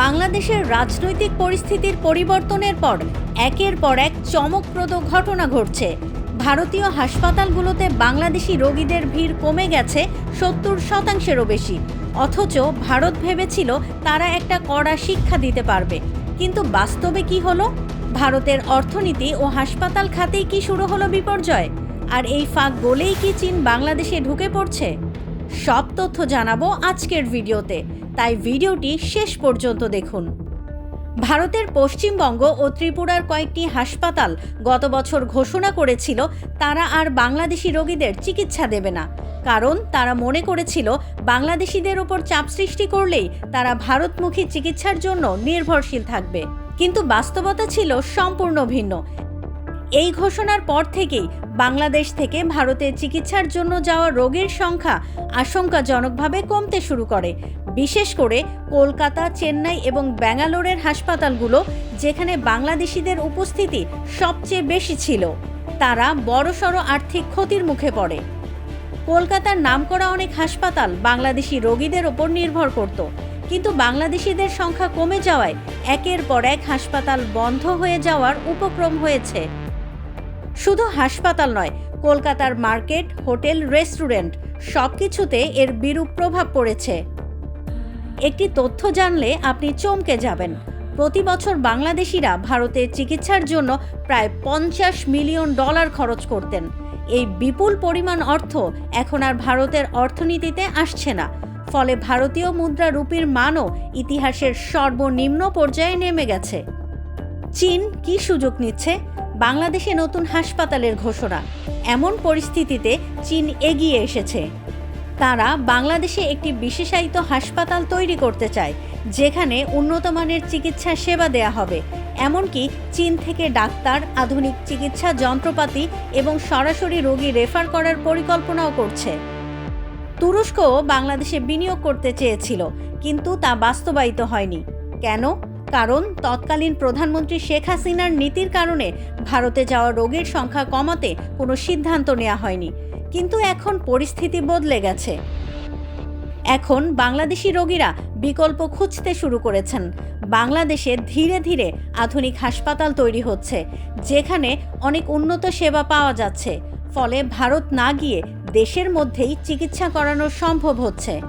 বাংলাদেশের রাজনৈতিক পরিস্থিতির পরিবর্তনের পর একের পর এক চমকপ্রদ ঘটনা ঘটছে। ভারতীয় হাসপাতালগুলোতে বাংলাদেশি রোগীদের ভিড় কমে গেছে সত্তর শতাংশেরও বেশি। অথচ ভারত ভেবেছিল তারা একটা কড়া শিক্ষা দিতে পারবে। কিন্তু বাস্তবে কি হলো? ভারতের অর্থনীতি ও হাসপাতাল খাতেই কি শুরু হলো বিপর্যয়? আর এই ফাঁক বলেই কি চীন বাংলাদেশে ঢুকে পড়ছে? সব তথ্য জানাব আজকের ভিডিওতে। তাই ভিডিওটি শেষ পর্যন্ত দেখুন। ভারতের পশ্চিমবঙ্গ ও ত্রিপুরার কয়েকটি হাসপাতাল গত বছর ঘোষণা করেছিল তারা আর বাংলাদেশি রোগীদের চিকিৎসা দেবে না। কারণ তারা মনে করেছিল বাংলাদেশিদের ওপর চাপ সৃষ্টি করলেই তারা ভারতমুখী চিকিৎসার জন্য নির্ভরশীল থাকবে। কিন্তু বাস্তবতা ছিল সম্পূর্ণ ভিন্ন। এই ঘোষণার পর থেকেই বাংলাদেশ থেকে ভারতে চিকিৎসার জন্য যাওয়া রোগীর সংখ্যা আশঙ্কাজনকভাবে কমতে শুরু করে। বিশেষ করে কলকাতা, চেন্নাই এবং ব্যাঙ্গালোরের হাসপাতালগুলো যেখানে বাংলাদেশিদের উপস্থিতি সবচেয়ে বেশি ছিল, তারা বড়সড় আর্থিক ক্ষতির মুখে পড়ে। কলকাতার নামকরা অনেক হাসপাতাল বাংলাদেশি রোগীদের ওপর নির্ভর করত। কিন্তু বাংলাদেশিদের সংখ্যা কমে যাওয়ায় একের পর এক হাসপাতাল বন্ধ হয়ে যাওয়ার উপক্রম হয়েছে। শুধু হাসপাতাল নয়, কলকাতার মার্কেট, হোটেল, রেস্টুরেন্ট সব কিছুতে এর বিরূপ প্রভাব পড়েছে। একটি তথ্য জানলে আপনি চমকে যাবেন। প্রতি বছর বাংলাদেশিরা ভারতে চিকিৎসার জন্য প্রায় পঞ্চাশ মিলিয়ন ডলার খরচ করতেন। এই বিপুল পরিমাণ অর্থ এখন আর ভারতের অর্থনীতিতে আসছে না। ফলে ভারতীয় মুদ্রা রুপির মানও ইতিহাসের সর্বনিম্ন পর্যায়ে নেমে গেছে। চীন কি সুযোগ নিচ্ছে? বাংলাদেশে নতুন হাসপাতালের ঘোষণা। এমন পরিস্থিতিতে চীন এগিয়ে এসেছে। তারা বাংলাদেশে একটি বিশেষায়িত হাসপাতাল তৈরি করতে চায়, যেখানে উন্নত মানের চিকিৎসা সেবা দেয়া হবে। এমনকি চীন থেকে ডাক্তার, আধুনিক চিকিৎসা যন্ত্রপাতি এবং সরাসরি রোগী রেফার করার পরিকল্পনাও করছে। তুরস্কও বাংলাদেশে বিনিয়োগ করতে চেয়েছিল, কিন্তু তা বাস্তবায়িত হয়নি। কেন? কারণ তৎকালীন প্রধানমন্ত্রী শেখ হাসিনার নীতির কারণে ভারতে যাওয়া রোগীর সংখ্যা কমাতে কোনো সিদ্ধান্ত নেওয়া হয়নি। কিন্তু এখন পরিস্থিতি বদলে গেছে। এখন বাংলাদেশি রোগীরা বিকল্প খুঁজতে শুরু করেছেন। বাংলাদেশে ধীরে ধীরে আধুনিক হাসপাতাল তৈরি হচ্ছে, যেখানে অনেক উন্নত সেবা পাওয়া যাচ্ছে। ফলে ভারত না গিয়ে দেশের মধ্যেই চিকিৎসা করানো সম্ভব হচ্ছে।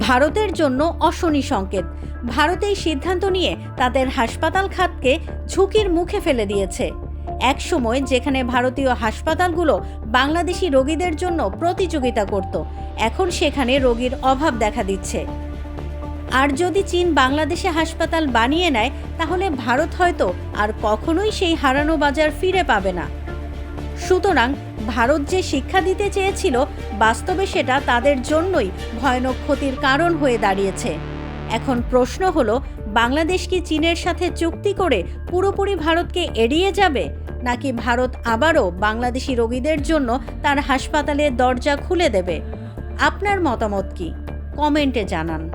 ভারতের জন্য অশনি সংকেত। ভারত এই সিদ্ধান্ত নিয়ে তাদের হাসপাতাল খাতকে ঝুঁকির মুখে ফেলে দিয়েছে। এক সময় যেখানে ভারতীয় হাসপাতালগুলো বাংলাদেশি রোগীদের জন্য প্রতিযোগিতা করত, এখন সেখানে রোগীর অভাব দেখা দিচ্ছে। আর যদি চীন বাংলাদেশে হাসপাতাল বানিয়ে নেয়, তাহলে ভারত হয়তো আর কখনোই সেই হারানো বাজার ফিরে পাবে না। সুতরাং ভারত যে শিক্ষা দিতে চেয়েছিল, বাস্তবে সেটা তাদের জন্যই ভয়ানক ক্ষতির কারণ হয়ে দাঁড়িয়েছে। এখন প্রশ্ন হলো, বাংলাদেশ কি চীনের সাথে চুক্তি করে পুরোপুরি ভারতকে এড়িয়ে যাবে? নাকি ভারত আবারও বাংলাদেশি রোগীদের জন্য তার হাসপাতালের দরজা খুলে দেবে? আপনার মতামত কি? কমেন্টে জানান।